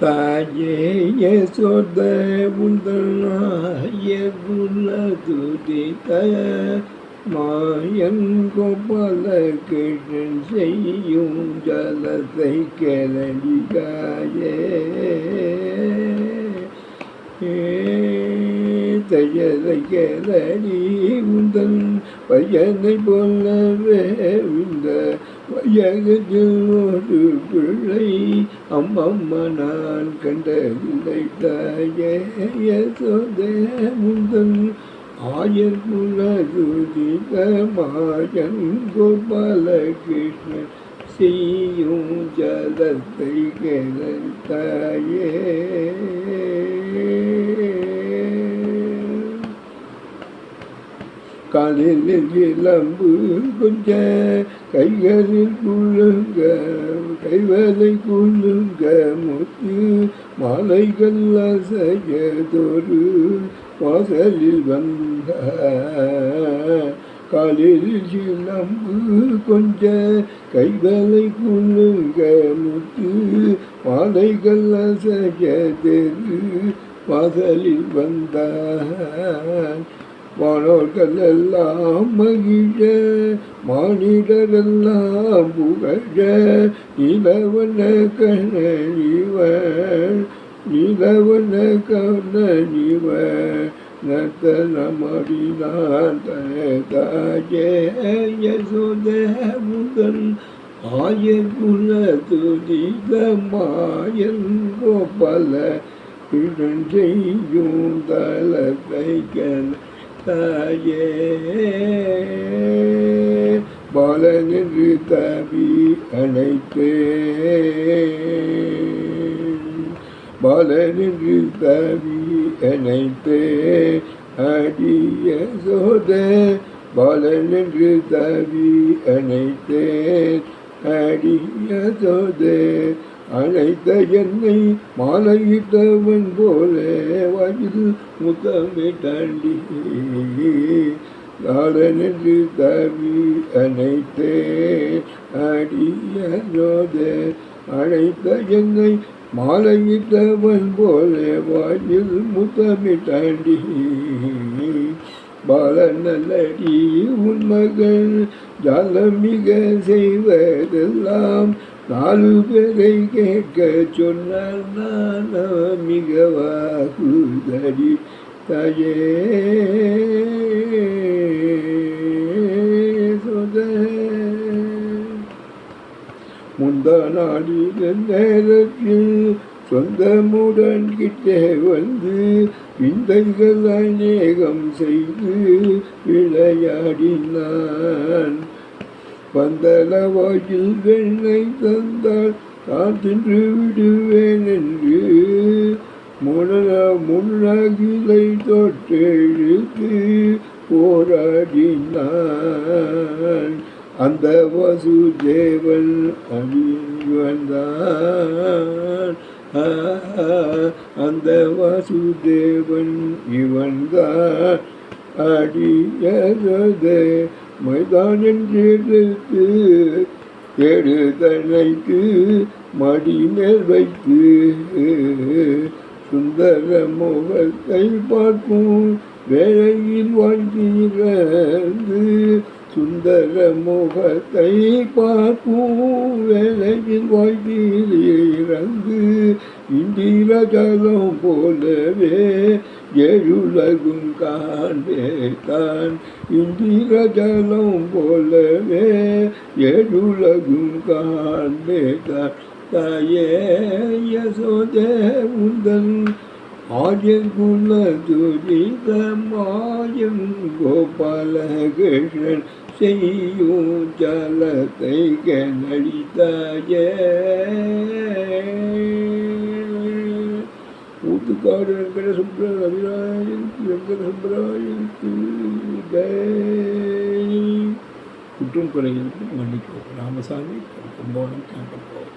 தாயே யசோத உந்தனாய குலதுதித மாயன் கோபால கிருஷ்ணன் செய்யும் ஜலத்தை கிளடிகாயே தையலை கேளடி உந்தன் பையனை போலவே உந்த ஜெகஜோடு பிள்ளை அம்மம்மா நான் கண்டதில்லை தாயே முந்தன். ஆயர் குலதுதித மாயன் கோபால கிருஷ்ணன் செய்யும் ஜலத்தை கேளாயே காலில் இளம்பு கொஞ்ச கைகளில் குழுங்க கைவலை குழுங்க முத்து மாலைகள் அசையதொரு வாசலில் வந்த. காலில் இளம்பு கொஞ்ச கைகளை குழுங்க முத்து மாலைகள் அசையதெரு வாசலில் வந்தான். வானோர்கள் எல்லாம் மகிழ மானிடரெல்லாம் புகழ நிலவன கணனிவன் நிலவன கணனிவன் நத்தனமடினான் தாயே யசோத முதன் ஆய குல துதித மாயன் கோபல கிழன் செய்யும் தலத்தை கல தாயே. பாலனென்று தவி அணைத்தே பாலனென்று தவி அணைத்தே அடிய சோத பாலனென்று தவி அணைத்தே அடிய சோதே அழைத்த என்னை மாலையிட்டவன் போல வயது முத்தமிட்டாண்டி நாடனென்று தவி அனைத்தே அடியோத அழைத்த என்னை மாலையிட்டவன் போல வாயில் முத்தமிட்டாண்டி பாலநல்லடி உன் மகள் ஜாலமிக செய்வதெல்லாம் நாலு பேரை கேட்க சொன்னால் நான் மிகவாகுதடி தாயே. சொத. முந்த நாளில் நேரத்தில் சொந்தமுடன் கிட்டே வந்து விந்தைகள் அநேகம் செய்து விளையாடினான். பந்தளவாயில் வெண்ணை தந்தால் நான் தின்று விடுவேன் என்று முன முன்னகிலை தொட்டெழுத்து போராடினான். அந்த வசுதேவன் அழிவந்தான் அந்த வாசுதேவன் இவன்தான் அடியதே மைதான் என்றெடுத்து எடுதனைக்கு மடி மேல் வைத்து சுந்தர முகத்தை பார்க்கும் வேலையில் வாழ்கிறது சுந்தர முகத்தை பார்க்கும் வேலையில் வாழ்ந்திருந்து இந்திர ஜலம் போலவே எழுலகும் காண்பேதான் இந்திர ஜலம் போலவே எழுலகும் காண்பேதான் தாயே யசோதே உந்தன் ஆயன் குல துரித மாயன் கோபால கிருஷ்ணன் செய்யும் ஜலத்தை கனடித்தாயே. ஊத்துக்காடு வெங்கட சுப்ர ரவிராயனுக்கு வெங்கட சுப்ராயனுக்கு குற்றம் குறைகளுக்கு மன்னிக்கும் ராமசாமி கும்பகோணம் கேம்பஸ்